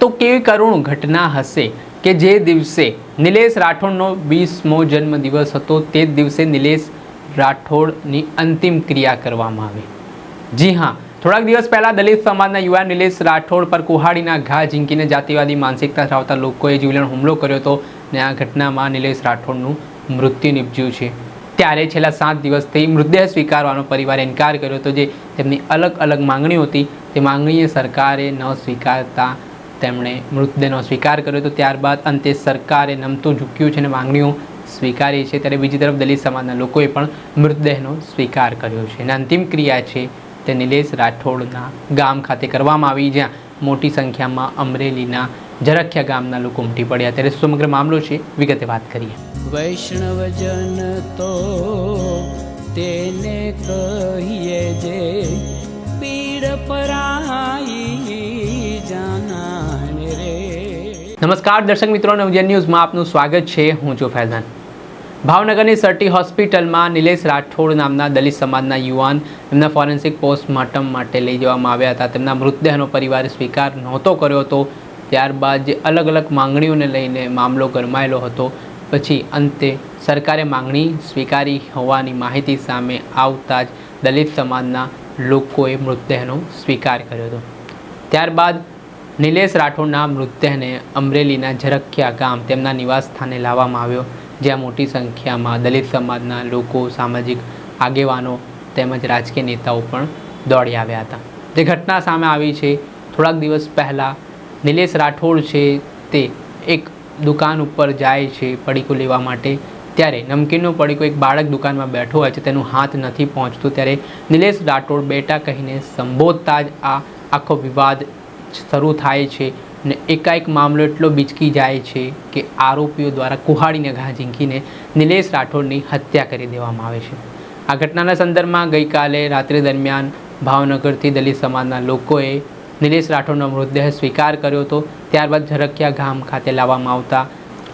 તો કેવી કરુણ ઘટના હશે કે જે દિવસે નિલેશ રાઠોડનો વીસમો જન્મદિવસ હતો તે જ દિવસે નિલેશ રાઠોડની અંતિમ ક્રિયા કરવામાં આવી. જી હા, થોડાક દિવસ પહેલાં દલિત સમાજના યુવાન નિલેશ રાઠોડ પર કુહાડીના ઘા ઝીંકીને જાતિવાદી માનસિકતા ધરાવતા લોકોએ જીવલેણ હુમલો કર્યો હતો ને આ ઘટનામાં નિલેશ રાઠોડનું મૃત્યુ નિપજ્યું છે. ત્યારે છેલ્લા સાત દિવસથી મૃતદેહ સ્વીકારવાનો પરિવારે ઇનકાર કર્યો હતો જે તેમની અલગ અલગ માંગણીઓ હતી. તે માંગણીએ સરકારે ન સ્વીકારતા તેમણે મૃતદેહનો સ્વીકાર કર્યો હતો. ત્યારબાદ અંતે સરકારે નમતું ઝૂક્યું છે અને માંગણીઓ સ્વીકારી છે. ત્યારે બીજી તરફ દલિત સમાજના લોકોએ પણ મૃતદેહનો સ્વીકાર કર્યો છે. અને અંતિમ ક્રિયા છે તે નિલેશ રાઠોડના ગામ ખાતે કરવામાં આવી, જ્યાં મોટી સંખ્યામાં અમરેલીના જરખિયા ગામના લોકો ઉમટી પડ્યા. ત્યારે સમગ્ર મામલો છે, વિગતે વાત કરીએ. વૈષ્ણવજન તો તેને કહીએ જે પીડ પરાઈ નમસ્કાર, દર્શક મિત્રો નવજન ન્યૂઝમાં આપનું સ્વાગત છે. હું છું ફૈઝાન. ભાવનગરની સર્ટી હોસ્પિટલમાં નિલેશ રાઠોડ નામના દલિત સમાજના યુવાન એમના ફોરેન્સિક પોસ્ટમોર્ટમ માટે લઈ જવામાં આવ્યા હતા. તેમના મૃતદેહનો પરિવારે સ્વીકાર નહોતો કર્યો હતો. ત્યારબાદ જે અલગ અલગ માંગણીઓને લઈને મામલો ગરમાયેલો હતો. પછી અંતે સરકારે માંગણી સ્વીકારી હોવાની માહિતી સામે આવતા જ દલિત સમાજના લોકોએ મૃતદેહનો સ્વીકાર કર્યો હતો. ત્યારબાદ નિલેશ રાઠોડના મૃતદેહને અમરેલીના ઝરખિયા ગામ તેમના નિવાસ સ્થાને લાવવામાં આવ્યો, જ્યાં મોટી સંખ્યામાં દલિત સમાજના લોકો, સામાજિક આગેવાનો તેમજ રાજકીય નેતાઓ પણ દોડી આવ્યા હતા. જે ઘટના સામે આવી છે, થોડાક દિવસ પહેલાં નિલેશ રાઠોડ છે તે એક દુકાન ઉપર જાય છે પડીકું લેવા માટે. ત્યારે નમકીનનો પડીકો એક બાળક દુકાનમાં બેઠો હોય છે, તેનું હાથ નથી પહોંચતું. ત્યારે નિલેશ રાઠોડ બેટા કહીને સંબોધતા જ આ આખો વિવાદ શરૂ થાય છે ને એકાએક મામલો એટલો બીચકી જાય છે કે આરોપીઓ દ્વારા કુહાડીને ઘા ઝીંકીને નિલેશ રાઠોડની હત્યા કરી દેવામાં આવે છે. આ ઘટનાના સંદર્ભમાં ગઈકાલે રાત્રિ દરમિયાન ભાવનગરથી દલિત સમાજના લોકોએ નિલેશ રાઠોડનો મૃતદેહ સ્વીકાર કર્યો હતો. ત્યારબાદ ઝરખિયા ગામ ખાતે લાવવામાં આવતા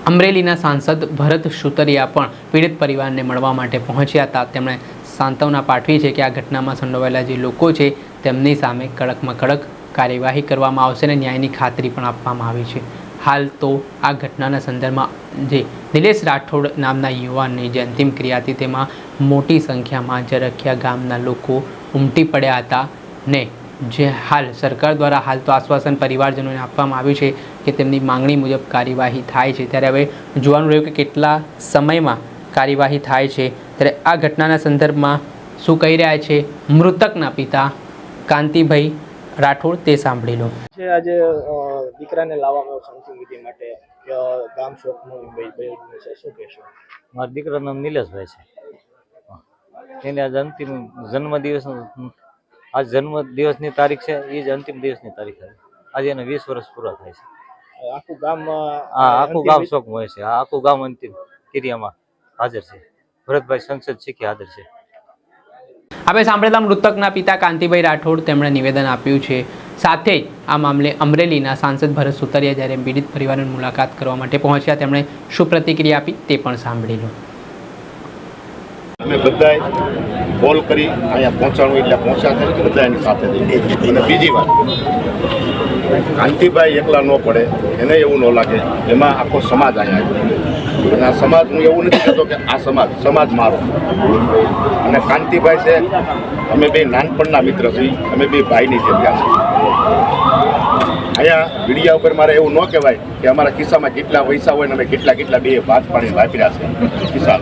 અમરેલીના સાંસદ ભરત સુતરિયા પણ પીડિત પરિવારને મળવા માટે પહોંચ્યા હતા. તેમણે સાંત્વના પાઠવી છે કે આ ઘટનામાં સંડોવાયેલા જે લોકો છે, તેમની સામે કડકમાં કડક કાર્યવાહી કરવામાં આવશે અને ન્યાયની ખાતરી પણ આપવામાં આવી છે. હાલ તો આ ઘટનાના સંદર્ભમાં જે નિલેશ રાઠોડ નામના યુવાનની જે અંતિમ ક્રિયા હતી તેમાં મોટી સંખ્યામાં ઝરખિયા ગામના લોકો ઉમટી પડ્યા હતા ને જે હાલ સરકાર દ્વારા હાલ તો આશ્વાસન પરિવારજનોને આપવામાં આવ્યું છે કે તેમની માંગણી મુજબ કાર્યવાહી થાય છે. ત્યારે હવે જોવાનું રહ્યું કે કેટલા સમયમાં કાર્યવાહી થાય છે. ત્યારે આ ઘટનાના સંદર્ભમાં શું કહી રહ્યા છે? મૃતકના પિતા કાંતિભાઈ રાઠોડ તે સાંભળી લો છે આજે દીકરાને લાવવામાં વિધિ માટે ગામ શોકનું બે બન્યું છે શું કહેશો? મારા દીકરાનું નામ નિલેશભાઈ છે. એને આજે અંતિમ જન્મદિવસ આજ જન્મ દિવસની તારીખ છે એ જ અંતિમ દિવસની તારીખ છે. આજે એને વીસ વર્ષ પૂરા થાય છે. આખું ગામ હા આ આખું ગામ શોકમાં હોય છે. આ આખું ગામ અંતિમ ક્રિયામાં હાજર છે. ભરતભાઈ સંસદ શીખી હાજર છે. આપણે સાંભળેલા મૃતકના પિતા કાંતિભાઈ રાઠોડ તેમણે નિવેદન આપ્યું છે. સાથે જ આ મામલે અમરેલીના સાંસદ ભરત સુતરિયા જ્યારે પીડિત પરિવારની મુલાકાત કરવા માટે પહોંચ્યા, તેમણે શું પ્રતિક્રિયા આપી તે પણ સાંભળી લો. અમે બધાએ કોલ કરી અહીંયા પહોંચાડવું એટલે પહોંચ્યા છે બધા એની સાથે અને બીજી વાત, કાંતિભાઈ એકલા ન પડે, એને એવું ન લાગે, એમાં આખો સમાજ અહીંયા અને આ સમાજ હું એવું નથી કહેતો કે આ સમાજ સમાજ મારો. અને કાંતિભાઈ છે, અમે બે નાનપણના મિત્ર છીએ, અમે બે ભાઈની છે ગયા છીએ અહીંયા મીડિયા ઉપર મારે એવું ન કહેવાય કે અમારા ખિસ્સામાં કેટલા પૈસા હોય ને અમે કેટલા કેટલા બે ભાત પાણી વાપર્યા છે ખિસ્સા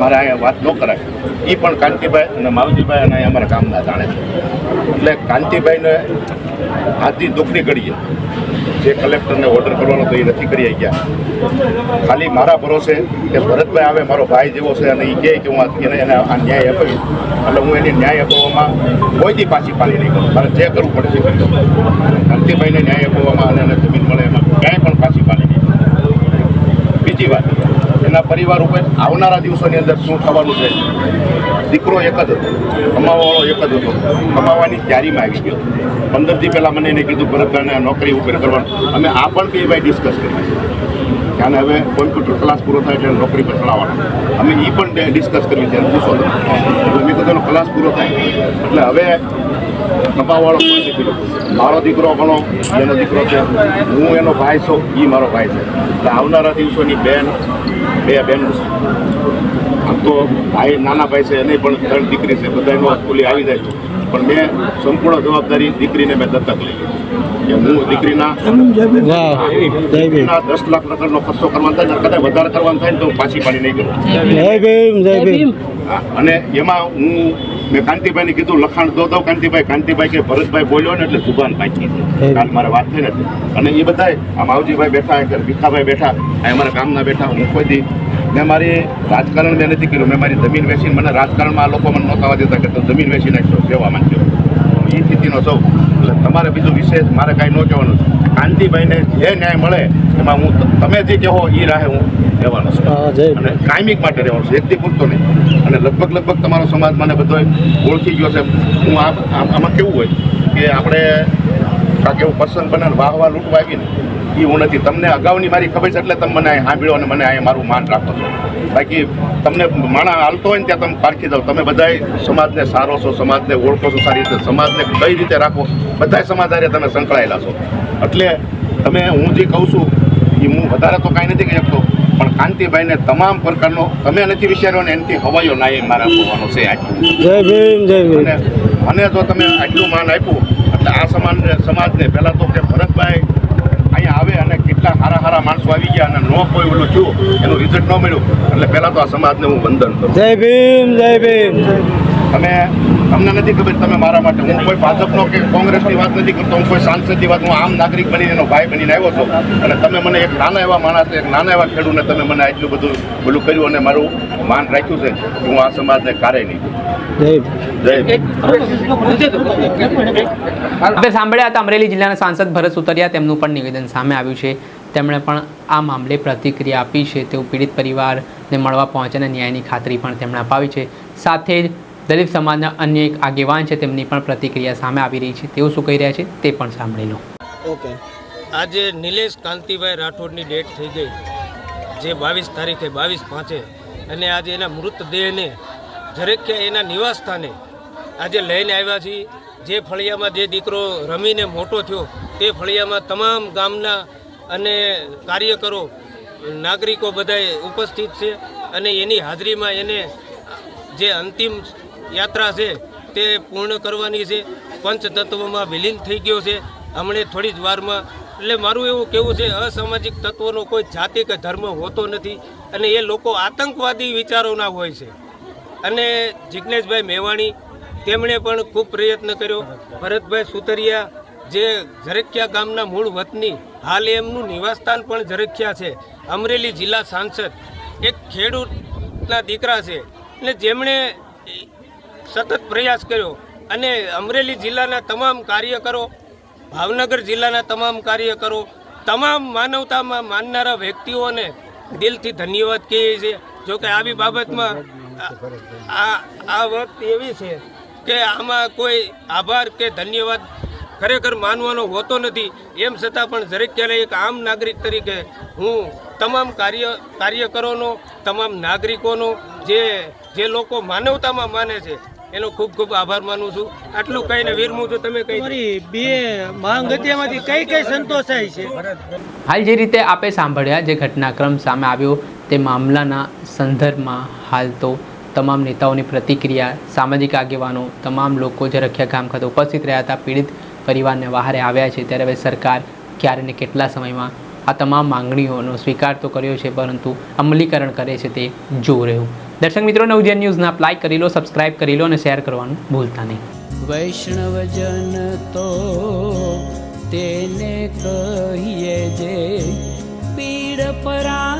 મારે અહીંયા વાત ન કરાય. એ પણ કાંતિભાઈ અને માવજીભાઈ અને અહીંયા અમારા કામના જાણે છે. એટલે કાંતિભાઈને હાથી દુઃખની ઘડીએ. જે કલેક્ટરને ઓર્ડર કરવાનો તો એ નથી કરી ગયા ખાલી મારા ભરોસે કે ભરતભાઈ આવે, મારો ભાઈ જેવો છે અને એ કહે કે હું એને એને આ ન્યાય અપાવીશ એટલે હું એને ન્યાય અપાવવામાં કોઈ દી પાછી પાલી નહીં કરું. મારે જે કરવું પડે અંતિભાઈને ન્યાય અપાવવામાં અને એને જમીન મળે એમાં ક્યાંય પણ પાછી પાડી નહીં બીજી વાત, એના પરિવાર ઉપર આવનારા દિવસોની અંદર શું થવાનું છે? દીકરો એક જ હતો, કમાવાવાળો એક જ હતો. કમાવાની તૈયારીમાં આવી ગયો. પંદર દી પહેલાં મને એને કીધું ભરતભાઈને નોકરી ઉપર કરવાનું. અમે આ પણ બે ભાઈ ડિસ્કસ કરી કે આને હવે કોમ્પ્યુટર ક્લાસ પૂરો થાય એટલે નોકરી પર ચડાવવાનો. અમે એ પણ ડિસ્કસ કરી છે પૂછો મેં કીધું ક્લાસ પૂરો થાય. એટલે હવે કપાવાળો મારો દીકરો ઘણો એનો દીકરો છે. હું એનો ભાઈ છું એ મારો ભાઈ છે. એટલે આવનારા દિવસોની બેન, બે બેન આમ તો ભાઈ નાના ભાઈ છે એને પણ ત્રણ દીકરી છે બધાનો સ્કૂલે આવી જાય છે. પણ મેં સંપૂર્ણ જવાબદારી દીકરીને મેં દત્તક લઈ લીધી. કે હું દીકરીના દસ લાખ નગરનો ખર્ચો કરવાનો થાય કદાચ વધારે કરવાનો થાય તો હું પાછી પાણી નહીં કરું. અને એમાં હું મેં કાંતિભાઈને કીધું લખાણ દો દો કાંતિભાઈ કાંતિભાઈ કે ભરતભાઈ બોલ્યો ને એટલે જુબાન પાકી કાલ મારે વાત થઈ નથી. અને એ બધાય આ માવજીભાઈ બેઠા ભીખાભાઈ બેઠા આ અમારા ગામના બેઠા હું કોઈ મેં મારી રાજકારણ મેં નથી કર્યું. મેં મારી જમીન વેચીને મને રાજકારણમાં આ લોકો મને નહોતા દેતા કે તો જમીન વેચી નાખશો સેવા માંગ્યો એ સ્થિતિનો સૌ એટલે તમારે બીજું વિશેષ મારે કાંઈ ન કહેવાનું કાંતિભાઈને જે ન્યાય મળે એમાં હું તમે જે કહો એ રાહે હું રહેવાનો છું. અને કાયમિક માટે રહેવાનું છું. એકથી પૂરતો નહીં. અને લગભગ લગભગ તમારો સમાજ મને બધો ઓળખી ગયો છે. હું આમ- આમાં કેવું હોય કે આપણે કાંઈક એવું પસંદ બને ને વાહ વાહ લૂંટવા એ હું નથી. તમને અગાઉની મારી ખબર છે એટલે તમે મને અહીં સાંભળ્યો અને મને અહીંયા મારું માન રાખો છો. બાકી તમને માણા હાલતો હોય ને ત્યાં તમે પારખી દો તમે બધાય સમાજને સારો છો સમાજને ઓળખો છો સારી રીતે સમાજને કઈ રીતે રાખો બધાય સમાજ તમે સંકળાયેલા છો. એટલે તમે હું જે કહું છું એ હું વધારે તો કાંઈ નથી કહી શકતો પણ કાંતિભાઈને તમામ પ્રકારનો તમે નથી વિચાર્યો ને એનાથી હવાયો ના એ મારા હોવાનો છે આટલું. અને મને જો તમે આટલું માન આપ્યું એટલે આ સમાન સમાજને પહેલાં તો કે ભરતભાઈ અહીંયા આવે અને કેટલા સારા સારા માણસો આવી ગયા અને ન કોઈ ઓલું થયું, એનું રિઝલ્ટ ન મળ્યું. એટલે પહેલાં તો આ સમાજને હું વંદન કરું. જય ભીમ જય ભીમ. તમે તમને નથી ખબર તમે મારા માટે. હું કોઈ ભાજપનો કે કોંગ્રેસની વાત નથી કરતો, હું કોઈ સાંસદની વાત, હું આમ નાગરિક બનીને એનો ભાઈ બનીને આવ્યો છું. અને તમે મને એક નાના એવા માણસ, એક નાના એવા ખેડૂતને તમે મને આટલું બધું પેલું કર્યું અને મારું માન રાખ્યું છે કે હું આ સમાજને કારે નહીં. સાંભળ્યા હતા અમરેલી જિલ્લાના સાંસદ ભરત સુતરિયા, તેમનું પણ નિવેદન સામે આવ્યું છે. તેમણે પણ આ મામલે પ્રતિક્રિયા આપી છે. તેવું પીડિત પરિવારને મળવા પહોંચીને ન્યાયની ખાતરી પણ તેમણે અપાવી છે. સાથે જ દલિત સમાજના અન્ય એક આગેવાન છે તેમની પણ પ્રતિક્રિયા સામે આવી રહી છે. તેઓ શું કહી રહ્યા છે તે પણ સાંભળી લો. ઓકે. આજે નિલેશ કાંતિભાઈ રાઠોડની ડેટ થઈ ગઈ જે બાવીસ તારીખે બાવીસ પાંચે. અને આજે એના મૃતદેહને દરેક એના નિવાસ સ્થાને આજે લઈને આવ્યા છીએ. જે ફળિયામાં જે દીકરો રમીને મોટો થયો તે ફળિયામાં તમામ ગામના અને કાર્યકરો નાગરિકો બધાએ ઉપસ્થિત છે. અને એની હાજરીમાં એને જે અંતિમ યાત્રા છે, તે પૂર્ણ કરવાની છે. પંચતત્વમાં વિલીન થઈ ગયો છે. હમણે થોડી જ વારમાં, એટલે મારું એવું કહેવું છે, અસામાજિક તત્વોનો કોઈ જાતિ કે ધર્મ હોતો નથી અને એ લોકો આતંકવાદી વિચારોના હોય છે. અને જિજ્ઞેશભાઈ મેવાણી, તેમણે પણ ખૂબ પ્રયત્ન કર્યો. ભરતભાઈ સુતરિયા, જે ઝરખિયા ગામના મૂળ વતની, હાલ એમનું નિવાસસ્થાન પણ ઝરખિયા છે. અમરેલી જિલ્લા સાંસદ, એક ખેડૂતના દીકરા છે. એટલે જેમણે સતત પ્રયાસ કર્યો અને અમરેલી જિલ્લાના તમામ કાર્યકરો, ભાવનગર જિલ્લાના તમામ કાર્યકરો, તમામ માનવતામાં માનનારા વ્યક્તિઓને દિલથી ધન્યવાદ કહીએ છીએ. જોકે આવી બાબતમાં આ આ વખત એવી છે કે આમાં કોઈ આભાર કે ધન્યવાદ ખરેખર માનવાનો હોતો નથી. એમ છતાં પણ દરેક ક્યારે એક આમ નાગરિક તરીકે હું તમામ કાર્ય, કાર્યકરોનો, તમામ નાગરિકોનો જે જે લોકો માનવતામાં માને છે એનો ખૂબ ખૂબ આભાર માનું છું. આટલું કહીને વીરમું છું. તમે કઈ તમારી બે માંગ હતી કઈ કઈ સંતોષાય છે? હાલ જે રીતે આપે સાંભળ્યા જે ઘટનાક્રમ સામે આવ્યો તે મામલાના સંદર્ભમાં હાલ તો તમામ નેતાઓની પ્રતિક્રિયા સામાજિક આગેવાનો તમામ લોકો જે રખ્યા ગામ ખાતે ઉપસ્થિત રહ્યા હતા પીડિત પરિવારને બહારે આવ્યા છે ત્યારે હવે સરકાર ક્યારે ને કેટલા સમયમાં આ તમામ માંગણીઓનો સ્વીકાર તો કર્યો છે, પરંતુ અમલીકરણ કરે છે તે જોવું રહ્યું દર્શક મિત્રો નવજન ન્યૂઝના લાઈક કરી લો સબસ્ક્રાઇબ કરી લો અને શેર કરવાનું ભૂલતા નહીં. વૈષ્ણવજન તો તેને કહીએ જે પીડ પરા